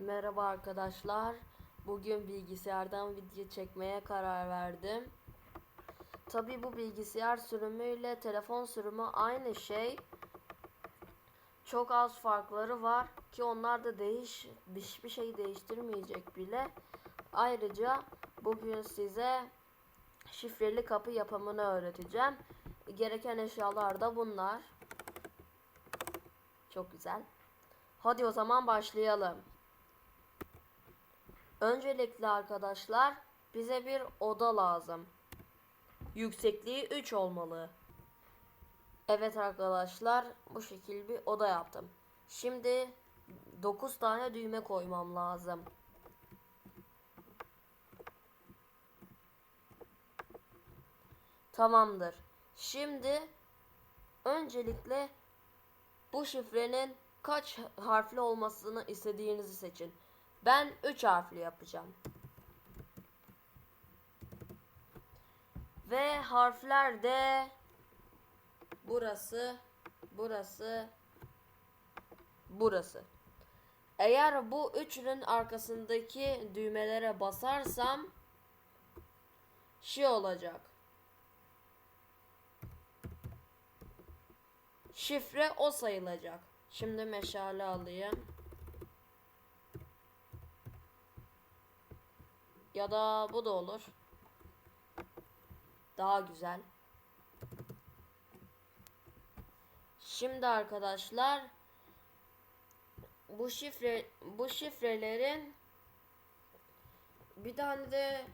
Merhaba arkadaşlar. Bugün bilgisayardan video çekmeye karar verdim. Tabi bu bilgisayar sürümüyle telefon sürümü aynı şey. Çok az farkları var ki onlar da değiş hiçbir şey değiştirmeyecek bile. Ayrıca bugün size şifreli kapı yapımını öğreteceğim. Gereken eşyalar da bunlar. Çok güzel. Hadi o zaman başlayalım. Öncelikle arkadaşlar bize bir oda lazım. Yüksekliği 3 olmalı. Evet arkadaşlar bu şekil bir oda yaptım. Şimdi 9 tane düğme koymam lazım. Tamamdır. Şimdi öncelikle bu şifrenin kaç harfli olmasını istediğinizi seçin. Ben 3 harfli yapacağım. Ve harfler de burası, burası, burası. Eğer bu üçünün arkasındaki düğmelere basarsam şey olacak. Şifre o sayılacak. Şimdi meşale alayım. Ya da bu da olur. Daha güzel. Şimdi arkadaşlar bu şifre bu şifrelerin bir tane de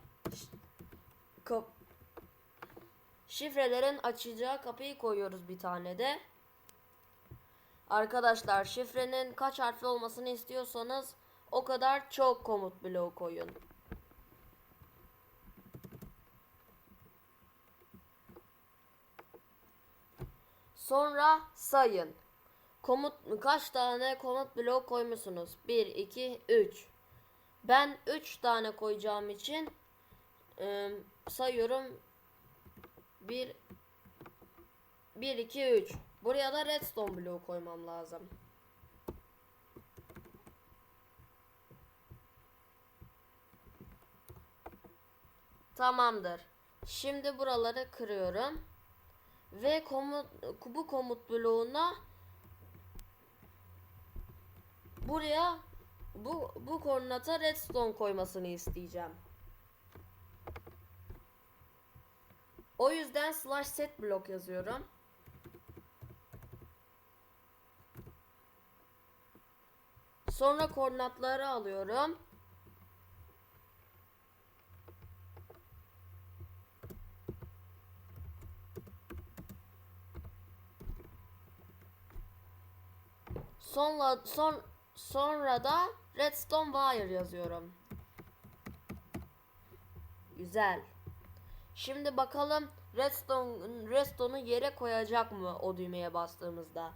şifrelerin açacağı kapıyı koyuyoruz bir tane de. Arkadaşlar şifrenin kaç harfli olmasını istiyorsanız o kadar çok komut bloğu koyun. Sonra sayın. Komut kaç tane komut bloğu koymuşsunuz? 1 2 3. Ben 3 tane koyacağım için e, sayıyorum. 1 1 2 3. Buraya da redstone bloğu koymam lazım. Tamamdır. Şimdi buraları kırıyorum. Ve komut bu komut bloğuna buraya bu bu koordinata redstone koymasını isteyeceğim. O yüzden slash set blok yazıyorum. Sonra koordinatları alıyorum. Sonra son sonra da redstone wire yazıyorum. Güzel. Şimdi bakalım redstone redstone'u yere koyacak mı o düğmeye bastığımızda?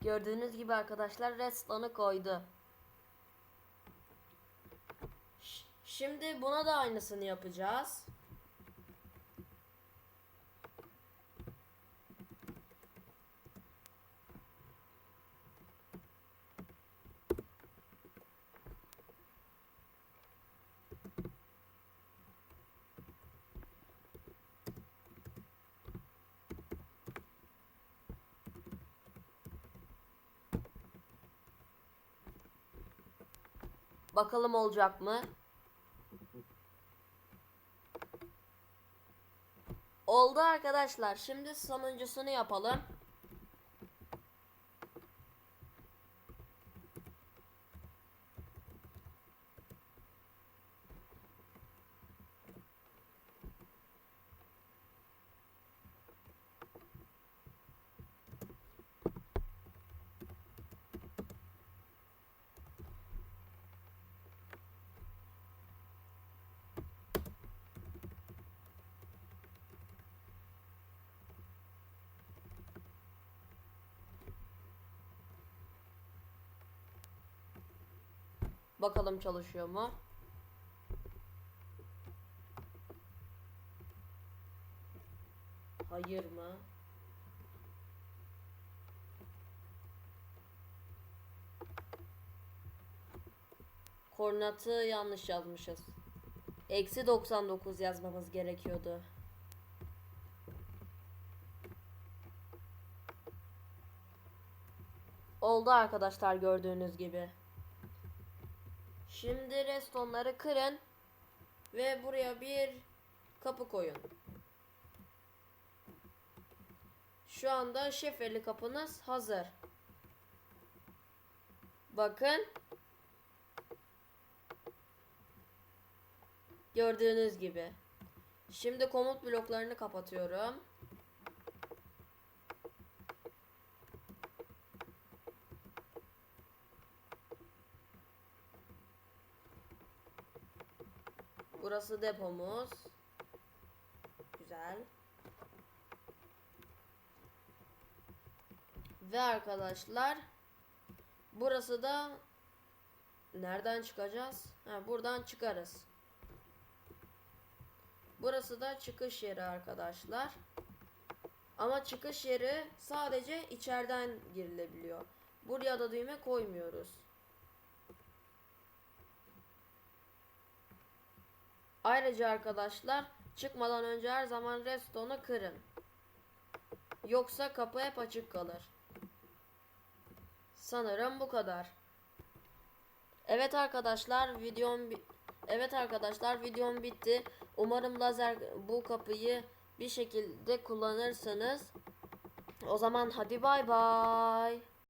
Gördüğünüz gibi arkadaşlar redstone'u koydu. Şimdi buna da aynısını yapacağız. Bakalım olacak mı? Oldu arkadaşlar. Şimdi sonuncusunu yapalım. Bakalım çalışıyor mu? Hayır mı? Koordinatı yanlış yazmışız. Eksi 99 yazmamız gerekiyordu. Oldu arkadaşlar gördüğünüz gibi. Şimdi restonları kırın ve buraya bir kapı koyun. Şu anda şifreli kapınız hazır. Bakın. Gördüğünüz gibi. Şimdi komut bloklarını kapatıyorum. Burası depomuz. Güzel. Ve arkadaşlar burası da nereden çıkacağız? Ha, buradan çıkarız. Burası da çıkış yeri arkadaşlar. Ama çıkış yeri sadece içeriden girilebiliyor. Buraya da düğme koymuyoruz. Ayrıca arkadaşlar çıkmadan önce her zaman redstone'u kırın. Yoksa kapı hep açık kalır. Sanırım bu kadar. Evet arkadaşlar videom Evet arkadaşlar videom bitti. Umarım lazer bu kapıyı bir şekilde kullanırsınız. O zaman hadi bay bay.